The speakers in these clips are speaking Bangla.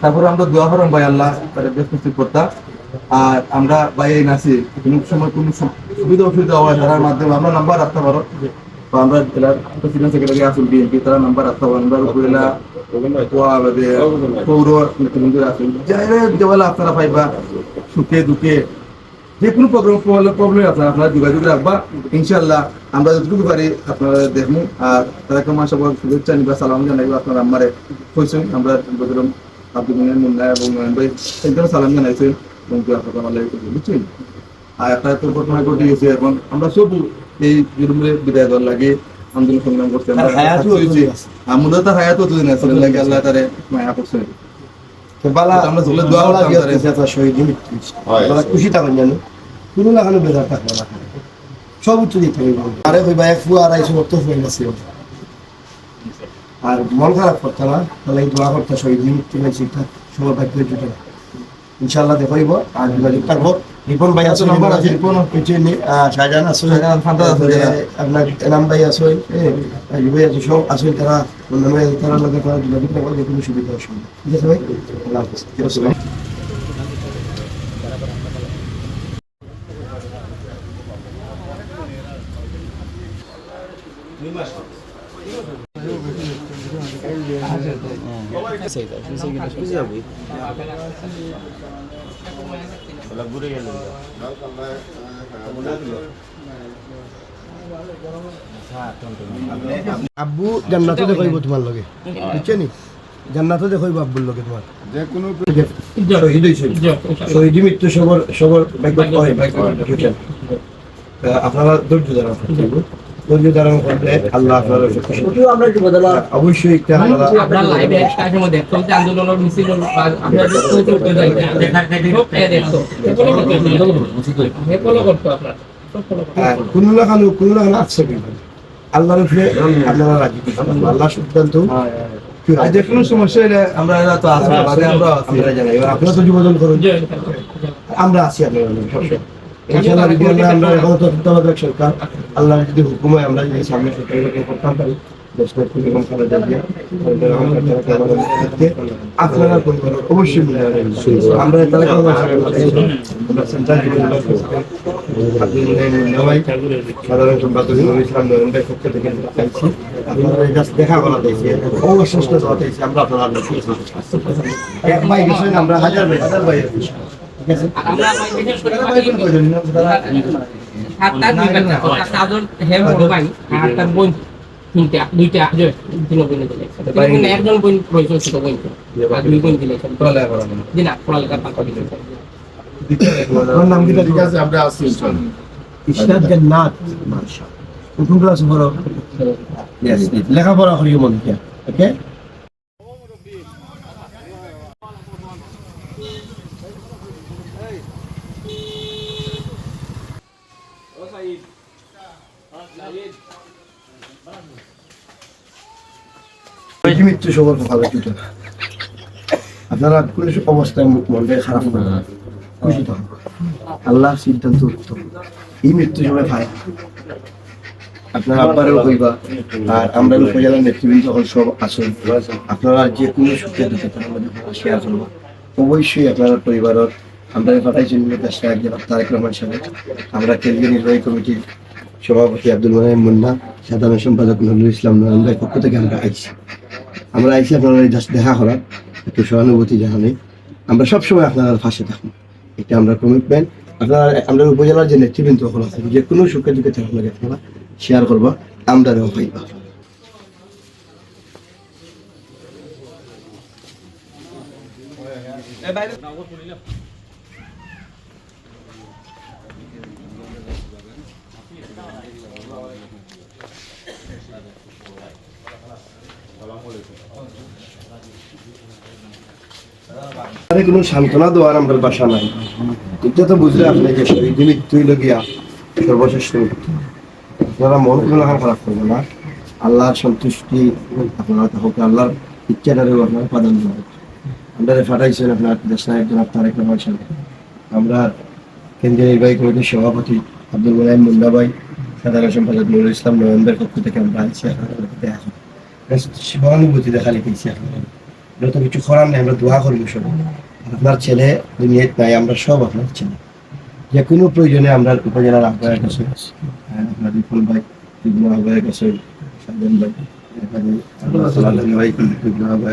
তারপরে আমরা দোয়া করেন ভাই আল্লাহ করতাম আর আমরা বাইরে নাচি কোনো সময় কোনো সুবিধা অসুবিধা হয় তার মাধ্যমে আমরা নাম্বার রাখতে পারো। তারা যে কোনো প্রবলেম আপনারা যোগাযোগ রাখবা। ইনশাল্লাহ আমরা যতটুকু পারি আপনারা দেখব আর তারা কেমন সবার শুভেচ্ছা নিবা সালাম জানাইবা আপনার আমারে কইছেন। আমরা বদরম আব্দুল মিনান মুন্না এবং নয়ন ভাই একদম সালাম জানাইছেন। এবং করতে আমার বুঝছেন? আর একটা তো ঘটনা ঘটে গেছে এখন। আমরা সব এই জুলুমের বিদায় দল লাগে আন্দোলন সংগ্রাম করতে আমরা। আমরা তো হায়াত অতদিন আছে লাগে আল্লাহ তারে মায়া আমরা দোয়া করতাম তারে। শহীদ খুশি থাকেন জানো। কোনো লাগানো বেজার থাকবে না সব উচ্চ দিতে হইব আরে হইবা এক ফুয়া আড়াইশো মতো হয়ে গেছে। আর মন খারাপ করতে না তাহলে এই দোয়া করতে শহীদ হয়েছে এটা সবার ভাগ্য জুটে ইনশাল্লাহ দেখাইব আর যোগাযোগ থাকব। রিপন ভাই আছে নম্বর আছে রিপন শাহজাহান আছে। শাহজাহান ফান্তা আছে আপনার এনাম ভাই আছে রাজু ভাই আছে সব আছে তারা অন্যান্য তারা লগে তারা যোগাযোগ থাকবে যে কোনো সুবিধা অসুবিধা ঠিক আছে ভাই? আল্লাহ হাফিজ। আব্বু জান্নাতে দেখাইব তোমার লগে। বুঝছে নি? জান্নাতে দেখাইব আব্বুর লগে তোমার। যে কোনো শহীদ মৃত্যু সবর সবর আপনারা ধৈর্য হবে। ধৈর্য ধারণ করলে আল্লাহ আপনারা অবশ্যই একটা আপনারা আপনার লাইভে কাজের মধ্যে দেখতো যে আন্দোলন মিছিল হলো, বা আপনার যে চলতে চলতে যাই, সব এ দেখতো। এগুলো করতো। এগুলো করতো আপনার। সব follow করতো। আর কোনো না কোনো কোনো না কোনো আছে কিন্তু। আল্লাহর উপরে আপনারা রাজি। আল্লাহ সিদ্ধান্ত। যে কোনো সমস্যা হলে আমরা এরা তো আছি আমরা আছি আমরা জানাই। এবার আপনারা তো যোগাযোগ করুন। আমরা আছি আপনার সবসময় ইনশাআল্লাহ যদি আমরা আমরা এখন তত্ত্বাবধায়ক সরকার আল্লাহ যদি হুকুম হয় আমরা যদি সামনে সরকারকে করতাম পারি দেশটা খুবই কম করা যাবে সরকার আমাদের তারা আমাদের মধ্যে আপনারা পরিবার অবশ্যই আমরা তারা কোনো আমরা সেন্ট্রাল আপনি নয় সাধারণ সম্পাদক ইসলাম নয়ন পক্ষ থেকে চাইছি আপনারা জাস্ট দেখা করা দিয়েছি অবশিষ্ট দেওয়া দিয়েছি আমরা আপনারা এক ভাই গেছেন আমরা হাজার ভাই হাজার ভাই প্রয়োজন একজন বোন রয়েছে ছোট বোন। দুই দিলে। না। নাম কি ঠিক আছে আমরা আসছি ইসলাম জান্নাত মাশাআল্লাহ কোন ক্লাস পড়ো লেখাপড়া করি মন ওকে মৃত্যু সবার ভালো জুটে আপনারা কোনো অবস্থায় মনটা খারাপ না। খুশি থাকুন আল্লাহর সিদ্ধান্ত উত্তম। এই মৃত্যু পায় না। আপনার আর আমরা নেতৃবৃন্দ সব আপনারা যে কোনো সুখে তার শেয়ার অবশ্যই আপনার পরিবারের, আমরা পাঠাইছেন তারেক রহমান সাহেব। আমরা কেন্দ্রীয় নির্বাহী কমিটির সভাপতি আব্দুল মুন্না, সাধারণ সম্পাদক নজরুল ইসলাম ভাই পক্ষ থেকে আমরা আইছি। আমরা এসে আপনারা জাস্ট দেখা করার, একটু সহানুভূতি জানানি আমরা সবসময় আপনারা ফাঁসে থাকুন। এটা আমরা কমিটমেন্ট আপনারা, আমরা উপজেলার যে নেতৃবৃন্দ সকল আছে, যে কোনো সুখে দুঃখে আপনাকে আপনারা শেয়ার করবা আমরাও পাইবা বাইরে। কোনো সান্ত্বনা দেওয়ার আমার বাসা নাই। এটা তো বুঝলে আপনাকে মৃত্যুই লগিয়া মৃত্যু আপনারা মন কোনো খারাপ না। আল্লাহর সন্তুষ্টি আপনারা হোক, আল্লাহর আপনারা প্রাধান্য আমরা ফাটাইছেন, আপনার দেশ আমরা কেন্দ্রীয় নির্বাহী কমিটির সভাপতি আব্দুল মোলাইম মুন্ডা ভাই, সাধারণ সম্পাদক নুরুল ইসলাম নভেম্বর পক্ষ থেকে আমরা আছি, আপনাদের সহানুভূতি দেখা লিখেছি আপনাদের। যত কিছু করার নেই আমরা দোয়া করব আর আপনার ছেলে দুনিয়াত নাই আমরা সব আপনার ছেলে। যে কোনো প্রয়োজনে আমরা উপজেলার আহ্বায়ক কাছে হ্যাঁ, আপনার বিপুল ভাই যুগ্ম আহ্বায়ক আছে সাজন ভাই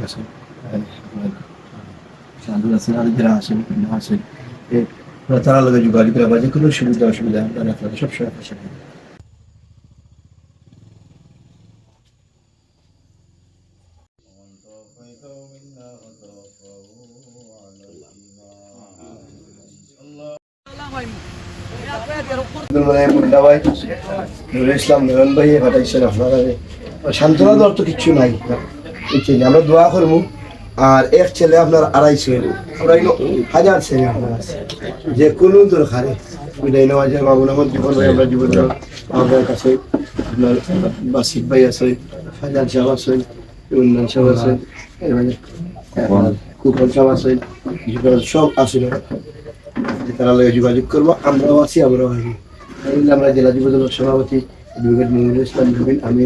আছে। হ্যাঁ, আর যোগাযোগ করে যে কোনো সুবিধা অসুবিধা আপনারা সবসময় পাশে থাকবেন। মুন্ডা ভাই, নুরুল ইসলাম নয়ন ভাই পাঠাইছেন আপনারা সান্ত্বনা দেওয়ার তো কিচ্ছু নাই। আমরা দোয়া করব আর এক ছেলে আপনার আড়াই ছেলে। আমরা হাজার ছেলে আপনার আছে। যে কোনো দরকারে বিদায় নেওয়া যায়। বাবু নামত জীবন ভাই আমরা জীবন আমাদের কাছে আপনার বাসিক ভাই আছে হাজার সাহেব আছেন উন্নয়ন সাহেব আছেন কুপন সাহেব আছেন সব আসলে তারা যোগাযোগ করব আমরাও আছি আমরাও আছি। আমরা জেলা যুব দলের সভাপতি অ্যাডভোকেট মনিরুল ইসলাম নবীন আমি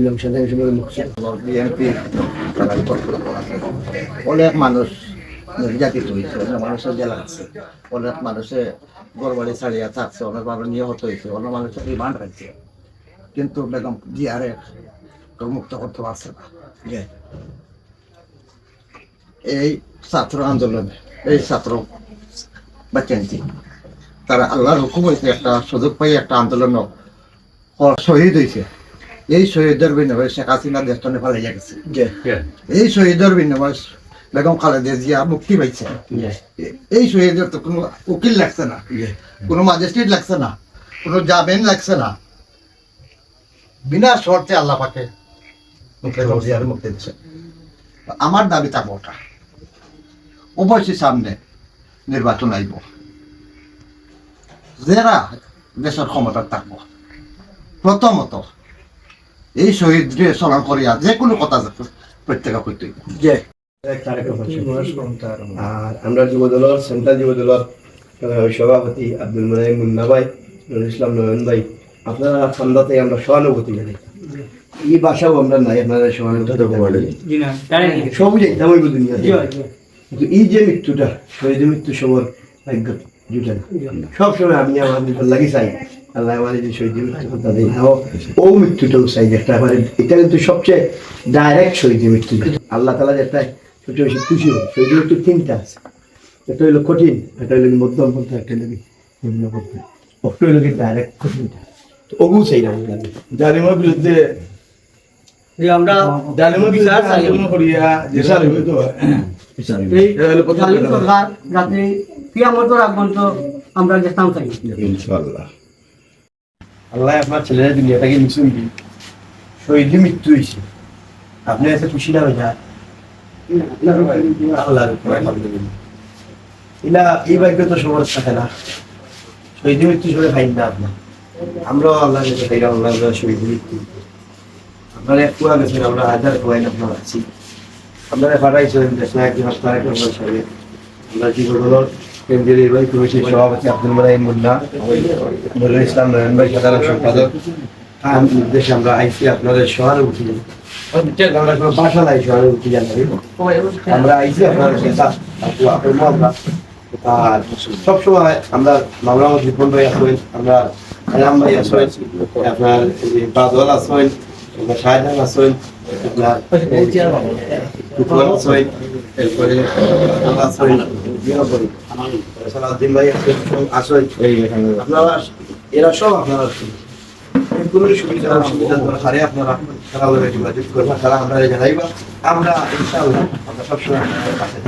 হিসেবে মুখ্য বিএনপি অনেক মানুষ নির্যাতিত হয়েছে অনেক মানুষের জেলা আছে। অনেক মানুষে গড়বাড়ি ছাড়িয়া থাকছে অনেক মানুষ নিহত হয়েছে অনেক মানুষের রিমান্ড রাখছে কিন্তু বেগম জিয়ারে তো মুক্ত করতে পারছে না। এই ছাত্র আন্দোলন, এই ছাত্র বাচ্চান্তি তারা আল্লাহর হুকুম হয়েছে একটা সুযোগ পাই একটা আন্দোলন শহীদ হয়েছে। এই শহীদের বিনিময়ে শেখ হাসিনা দেশ তো নেপালে গেছে। এই শহীদের বিনিময়ে বেগম খালেদা জিয়া মুক্তি পাইছে। এই শহীদের তো কোনো উকিল লাগছে না। কোনো ম্যাজিস্ট্রেট লাগছে না। কোনো জামিন লাগছে না। বিনা শর্তে আল্লাহ পাকে বেগম জিয়ার মুক্তি দিচ্ছে আমার দাবি থাকব ওটা। অবশ্যই সামনে নির্বাচন আইব। যারা দেশের ক্ষমতা থাকব প্রথমত এই শহীদ স্মরণ করিয়া যে কোনো কথা প্রত্যেকে করতে আর আমরা যুব দলের সেন্ট্রাল যুব দলের সভাপতি আব্দুল মালিক মুন্না ভাই নুরুল ইসলাম নয়ন ভাই আপনারা সন্ধ্যাতে আমরা সহানুভূতি জানাই এই ভাষাও আমরা নাই আপনারা সহানুভূতি জানাই। সব যেতাম ওই কিন্তু এই যে মৃত্যুটা শহীদ মৃত্যু সবর ভাগ্য। জুটে না। সব সময় আমি আমার ভিতর লাগি চাই। আল্লাহ আমার যে শহীদ দেয় ও ও মৃত্যুটাও চাই একটা এবারে এটা কিন্তু সবচেয়ে ডাইরেক্ট শহীদ মৃত্যু আল্লাহ তালা যেটা সবচেয়ে বেশি খুশি হয়। শহীদ মৃত্যু তিনটা আছে। একটা হইল কঠিন একটা হইল মধ্যম পন্থা একটা হইল কি নিম্ন পন্থা। একটা হইল কি ডাইরেক্ট কঠিনটা। ওগু চাই না জালিমের বিরুদ্ধে আমরা জালিমের আন্দোলন করিয়া যেটা হইবে তো। এই এটা হলো পর্যন্ত আমরা ইনশাআল্লাহ। আল্লাহ আপনার দুনিয়াটাকে দিন শহীদ মৃত্যু হয়েছে। আপনি খুশি না উপর আলহামদুলিল্লাহ ইলা, এই তো সবার থাকে না। শহীদ মৃত্যু সবাই খাই না আপনার। আমরাও আল্লাহ কাছে আল্লাহ আল্লাহ শহীদ মৃত্যু আপনারা কুয়া গেছেন, আমরা হাজার আপনার আছি। আপনারা পাঠাইছেন দেশ নায়ক সাহেব। আমরা কেন্দ্রীয় নির্বাহী কমিটির সভাপতি আব্দুল মালাইম মুন্না নুরুল ইসলাম নয়ন ভাই, সাধারণ সম্পাদক। তার নির্দেশে আমরা আইসি আপনাদের সহানুভূতি জানাই। আমরা কোনো ভাষা নাই সহানুভূতি জানাই আমরা আইসি আপনার আমরা আর সবসময় আমরা মামলা রিপন ভাই আসবেন আমরা আলাম ভাই আসবেন আপনার বাদল সালাউদ্দিন ভাই আশ্রয় আপনারা এরা সব আপনারা আসবেন। কোনো সুবিধা অসুবিধা দরকারে আপনারা তারা যোগাযোগ করবেন তারা আমরা জানাইবা আমরা ইনশাআল্লাহ আমরা সবসময় থাকব।